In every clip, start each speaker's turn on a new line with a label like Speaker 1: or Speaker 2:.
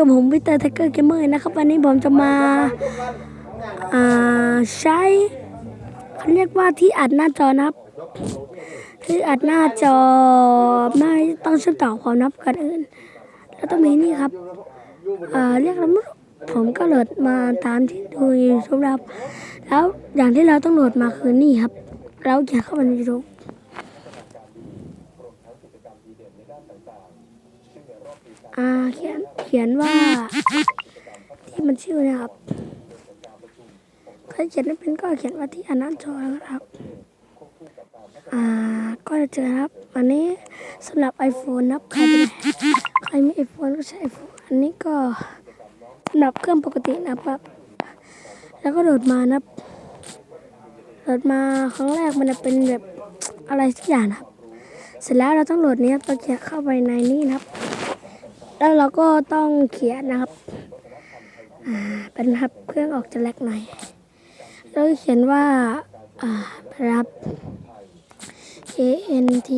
Speaker 1: จอผมวิเตอร์ไทเกอร์เกมเมอร์นะครับ วันนี้ผมจะมาาใช้เขาเรียกว่าที่อัดหน้าจอนะครับ ที่อัดหน้าจอไม่ต้องเชื่อมต่อความนับกันอื่น แล้วต้องมีนี่ครับเรียกอะไรไม่รู้ผมก็โหลดมาตามที่ดูยูทูบครับแล้วอย่างที่เราต้องโหลดมาคือนี่ครับ เราเขียนเข้าไปในยูทูบ อ่าเขียนเขียนว่าที่มันชื่อเนะครับใครเขียนไม่เป็นก็เขียนว่าที่อนันต์จอนะครับ อ่าก็จะเจอครับอันนี้สำหรับ iPhone นะครับใครใครมี iPhone ก็ใช้ iPhone อันนี้ก็สำหรับเครื่องปกตินะครับ แล้วก็โหลดมานะครับโหลดมาครั้งแรกมันจะเป็นแบบอะไรสักอย่างนะครับ เสร็จแล้วเราต้องโหลดนี้ครับเราเขียนเข้าไปในนี้นะครับ แล้วเราก็ต้องเขียนนะครับ อ่าเป็นครับเครื่องออกจะแลกหน่อยเราเขียนว่า อ่ารับ K N T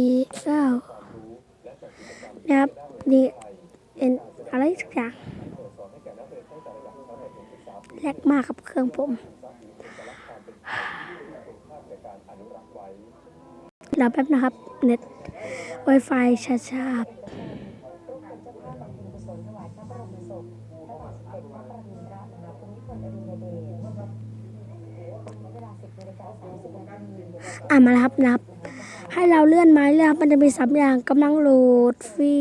Speaker 1: 9นะครับ D N อะไรสักอย่างแลกมากครับเครื่องผมรอแป๊บนะครับ เน็ต Wi-Fi ช้าๆ อ่ามาแล้วครับนับ ให้เราเลื่อนไม้เลื่อนมันจะมีสามอย่างกำลังโหลดฟรี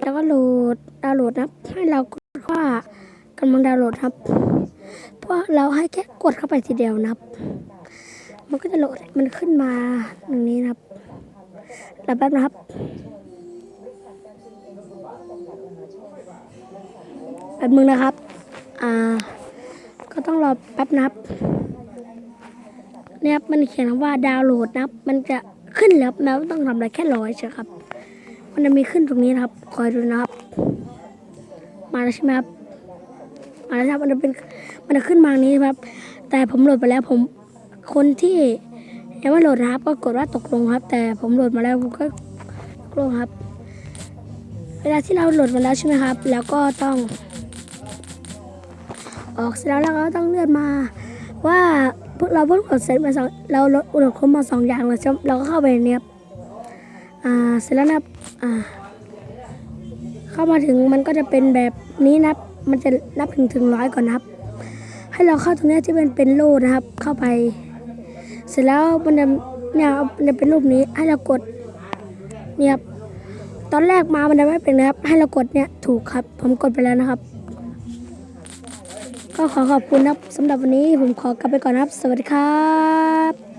Speaker 1: แล้วก็โหลดดาวน์โหลดนะครับให้เรากดว่ากำลังดาวน์โหลดครับ เพราะเราให้แค่กดเข้าไปทีเดียวนะครับ มันก็จะโหลดมันขึ้นมาอย่างนี้นะครับแล้วแป๊บนะครับ แป๊บนึงนะครับ อ่า ก็ต้องรอแป๊บนะครับเนี่ยครับมันเขียนว่าดาวน์โหลดนะครับ มันจะขึ้นแล้วแล้วต้องทำอะไรแค่ร้อยใช่ครับ มันจะมีขึ้นตรงนี้นะครับ คอยดูนะครับ มาแล้วใช่ไหมครับ มาแล้วครับ มันจะเป็น มันจะขึ้นมางนี้ครับ แต่ผมโหลดไปแล้วผม คนที่ยังไม่โหลดนะครับ ก็กดว่าตกลงครับ แต่ผมโหลดมาแล้วผมก็ตกลงครับ เวลาที่เราโหลดมาแล้วใช่ไหมครับ แล้วก็ต้อง ออกเสร็จแล้วเราก็ต้องเลื่อนมา ว่าพวกเราเพิ่งกดเสร็จมาสองเราลดอุณหภูมิมาสองอย่างเราจะเราก็เข้าไปในนี้ครับอ่าเสร็จแล้วนับอ่าเข้ามาถึงมันก็จะเป็นแบบนี้นับมันจะนับถึงถึงร้อยก่อนนะครับ ให้เราเข้าตรงนี้ที่มันเป็นโล่นะครับ เข้าไป เสร็จแล้วมันจะเนี่ยมันจะเป็นรูปนี้ให้เรากดเนี่ยครับตอนแรกมามันจะไม่เป็นนะครับ ให้เรากดเนี่ยถูกครับ ผมกดไปแล้วนะครับ ก็ขอขอบคุณนะครับสำหรับวันนี้ผมขอกลับไปก่อนนะครับ สวัสดีครับ